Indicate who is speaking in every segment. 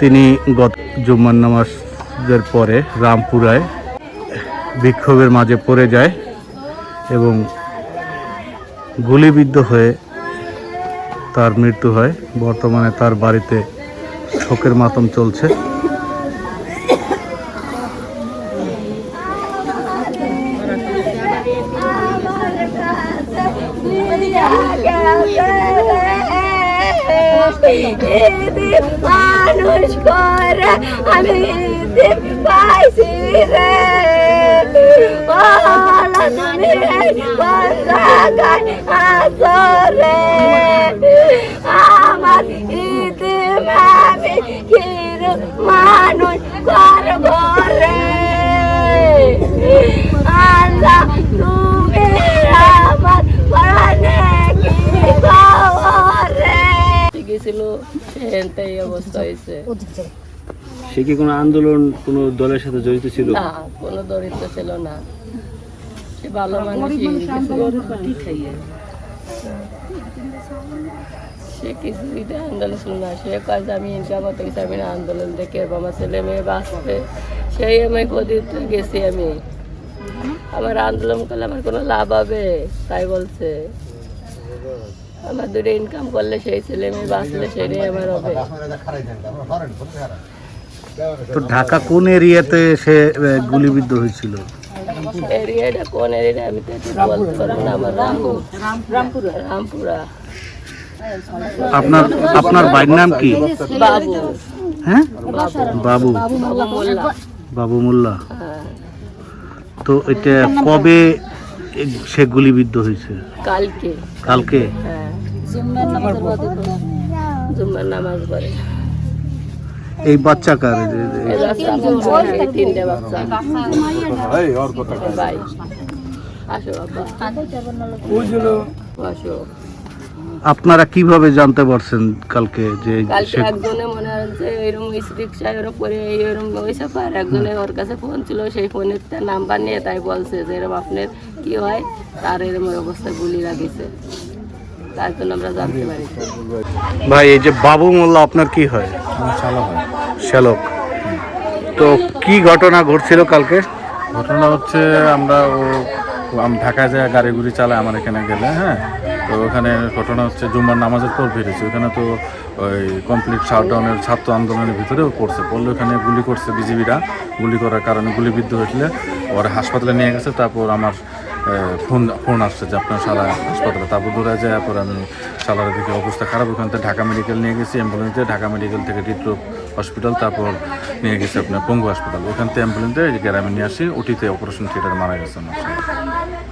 Speaker 1: তিনি গত জুম্মার নামাজের পরে রামপুরায় বিক্ষোভের মাঝে পড়ে যায় এবং গুলিবিদ্ধ হয়ে তার মৃত্যু হয়। বর্তমানে তার বাড়িতে শোকের মাতম চলছে।
Speaker 2: মানুষ করে আমি দিন পাইছি রে ওলা তুমি কোন জায়গায় আছো রে আমার ইতি আমি কির মানুষ করব রে আল্লাহ তুমি আমার প্রাণে কি রে
Speaker 3: গেছিল অবস্থা হয়েছে।
Speaker 4: সে কি কোনো আন্দোলন কোনো দলের সাথে জড়িত ছিল?
Speaker 3: না কোনো দরিদ্র ছিল না। সে ভালো সে কিছু আন্দোলন ছিল না। সে যে আমি ইনকাম করতে গেছি আমি না আন্দোলন দেখে আমার ছেলে মেয়ে বাঁচবে। সেই আমি গদিতে গেছি আমি। আমার আন্দোলন করলে আমার কোনো লাভ হবে? তাই বলছে। আমার দুটো ইনকাম করলে সেই ছেলে মেয়ে বাঁচলে সেটাই আমার হবে।
Speaker 1: তো ঢাকা কোন এরিয়াতে সে গুলিবিদ্ধ হয়েছিল?
Speaker 3: এরিয়াটা কোন এরিয়া আমি তো বলতে পারব না আমার রামপুর। রামপুরা। রামপুরা
Speaker 1: আপনার আপনার বাড়ির নাম কি?
Speaker 3: বাবু।
Speaker 1: হ্যাঁ? বাবু।
Speaker 3: বাবু মোল্লা।
Speaker 1: বাবু মোল্লা।
Speaker 3: হ্যাঁ।
Speaker 1: তো এটা কবে সে গুলিবিদ্ধ হয়েছে।
Speaker 3: কালকে।
Speaker 1: কালকে?
Speaker 3: হ্যাঁ। জুম্মার নামাজ পড়ে
Speaker 1: এই বাচ্চা কার? এই যে-
Speaker 3: এই বাচ্চা আমার এই তিনটে বাচ্চা। ভাই আসো বাবা। আসো।
Speaker 1: আপনারা কীভাবে জানতে পারছেন কালকে যে
Speaker 3: একজনে মনে হয় যে এরকম রিক্সা এরকম করে এরকম হয়েছে আর একজনে ওর কাছে ফোন ছিল সেই ফোনের নাম্বার নিয়ে তাই বলছে যে এরকম আপনার কি হয়? তার এরকম অবস্থায় গুলি লাগিয়েছে। তার জন্য আমরা জানতে পারি।
Speaker 1: ভাই এই যে বাবু মোল্লা আপনার কি হয়? শ্যালক তো কি ঘটনা ঘটছিল কালকে?
Speaker 5: ঘটনা হচ্ছে আমরা ও ঢাকায় যায় গাড়ি গুড়ি চালায় আমার এখানে গেলে হ্যাঁ? তো ওখানে ঘটনা হচ্ছে, জুম্মার নামাজের পর ফিরেছে ওখানে তো ওই কমপ্লিট শাটডাউনের ছাত্র আন্দোলনের ভিতরেও পড়ছে। পড়লে ওখানে গুলি করছে বিজিবিরা। গুলি করার কারণে গুলিবিদ্ধ হয়েছিল ওর হাসপাতালে নিয়ে গেছে, তারপর আমার ফোন ফোন আসছে যে আপনার সারা হাসপাতালে। তারপর দূরে যায়, তারপর আমি সালারের দিকে অবস্থা খারাপ। ওখান থেকে ঢাকা মেডিকেল নিয়ে গেছি অ্যাম্বুলেন্সে ঢাকা মেডিকেল থেকে হৃদরোগ হসপিটাল তারপর নিয়ে গেছি আপনার পঙ্গু হাসপাতাল ওখান থেকে অ্যাম্বুলেন্সে গ্রামে নিয়ে আসি, ওটিতে অপারেশন থিয়েটার মারা গেছে আমার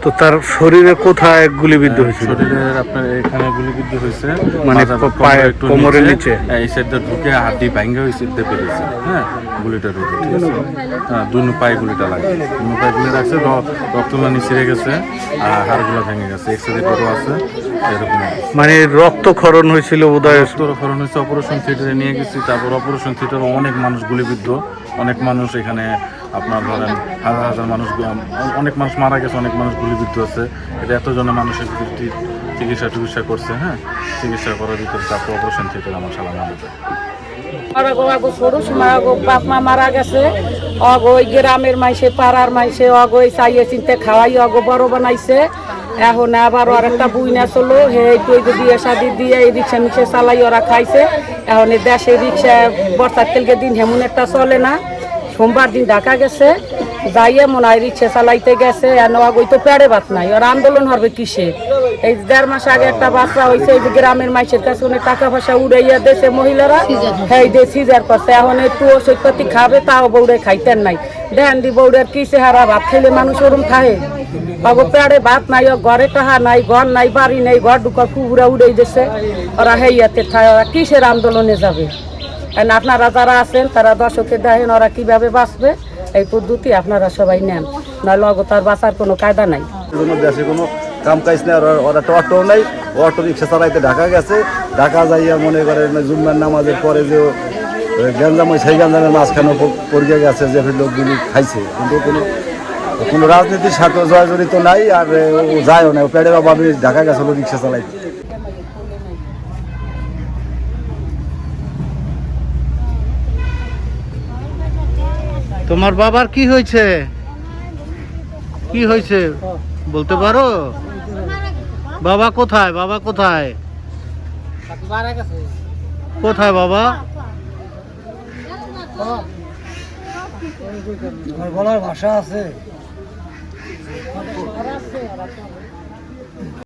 Speaker 1: তো তার শরীরে কোথায় গুলিবিদ্ধ হয়েছিল?
Speaker 5: শরীরের আপনার এখানে গুলিবিদ্ধ হয়েছে।
Speaker 1: মানে পায়ে-
Speaker 5: একটু
Speaker 1: কোমরের নিচে?
Speaker 5: এই সাইডটা ঢুকে হাড্ডি ভাঙ্গে ওই সাইডটা বেরিয়েছে হ্যাঁ গুলিটা ঢুকে ঠিক আছে হ্যাঁ দুনো পায়ে গুলিটা লাগে দুনো পায়ে গুলি রাখছে র- রক্তমানি ছিঁড়ে গেছে আর হাড়গুলো ভেঙে গেছে। এক্সরে করো আছে এরকম
Speaker 1: মানে রক্তক্ষরণ হয়েছিল বোধহয়?
Speaker 5: রক্তক্ষরণ হয়েছে অপারেশন থিয়েটারে নিয়ে গেছি। তারপর অপারেশন থিয়েটারে অনেক মানুষ গুলিবিদ্ধ। অনেক মানুষ এখানে আপনার ধরেন হাজার হাজার মানুষ অনেক মানুষ মারা গেছে, অনেক মানুষ গুলিবিদ্ধ আছে। এটা এতজনের মানুষের চিকিৎসা টিকিৎসা করছে হ্যাঁ? চিকিৎসা করার ভিতরে তারপর অপারেশন থিয়েটারে আমার সালা মারা
Speaker 6: মারা গেছে। অগো গ্রামের মাইসে, পাড়ার মাইসে, অগো চাইয়ে খাওয়াই এখন আবার আর একটা চলো হে বিয়ে শাদি দিয়ে এই রিক্সা চালাই, ওরা এখন দেশে রিক্সা, বর্ষার তেলকে দিন হেমন একটা চলে না। সোমবার দিন ঢাকা গেছে যাইয়ে মনে হয় রিক্সা চালাইতে গেছে এন ওই তো পেড়ে ভাত নাই। ওর আন্দোলন হবে কিসে? এই দেড় মাস আগে একটা বাচ্চা হয়েছে এই গ্রামের মাইসের কাছে অনেক টাকা পয়সা উড়াইয়া দেশে মহিলারা। হ্যাঁ যে সিজার করছে। এখন একটু পাতি খাবে তাও বৌড়ে খাইতেন নাই। দেন দি বৌড়ের কি চেহারা ভাত খেলে মানুষ ওরম খায়। বাবু পেড়ে ভাত নাই ও ঘরে টাহা নাই ঘর নাই বাড়ি নেই ঘর ঢুকার কুকুরা উড়াই দিছে ওরা হেইয়াতে খায় ওরা কিসের আন্দোলনে যাবে? কারণ আপনারা যারা আছেন, তারা দর্শকে দেখেন ওরা কীভাবে বাঁচবে। এই পদ্ধতি আপনারা সবাই নেন। নইলে অগতার বাঁচার কোনো কায়দা নাই।
Speaker 7: কোনো কাম কাজ নেই ওরা তো অটো নেই। অটো রিক্সা চালাইতে ঢাকা গেছে। ঢাকা যাইয়া মনে করেন জুম্মার নামাজের পরে যে গ্যাঞ্জাম ওই সেই গ্যাঞ্জামের মাঝখানে পড়ে গেছে যে লোকগুলি খাইছে। কিন্তু কোনো কোনো রাজনীতির সাথে জয় জড়িত নাই, আর ও যায়ও না পেটের অভাবে ঢাকা গেছিল রিক্সা চালাইতে।
Speaker 1: তোমার বাবার কি হয়েছে? কি হয়েছে? বলতে পারো? বাবা কোথায়? বাবা কোথায়? কোথায় বাবা?
Speaker 8: ভাষা আছে।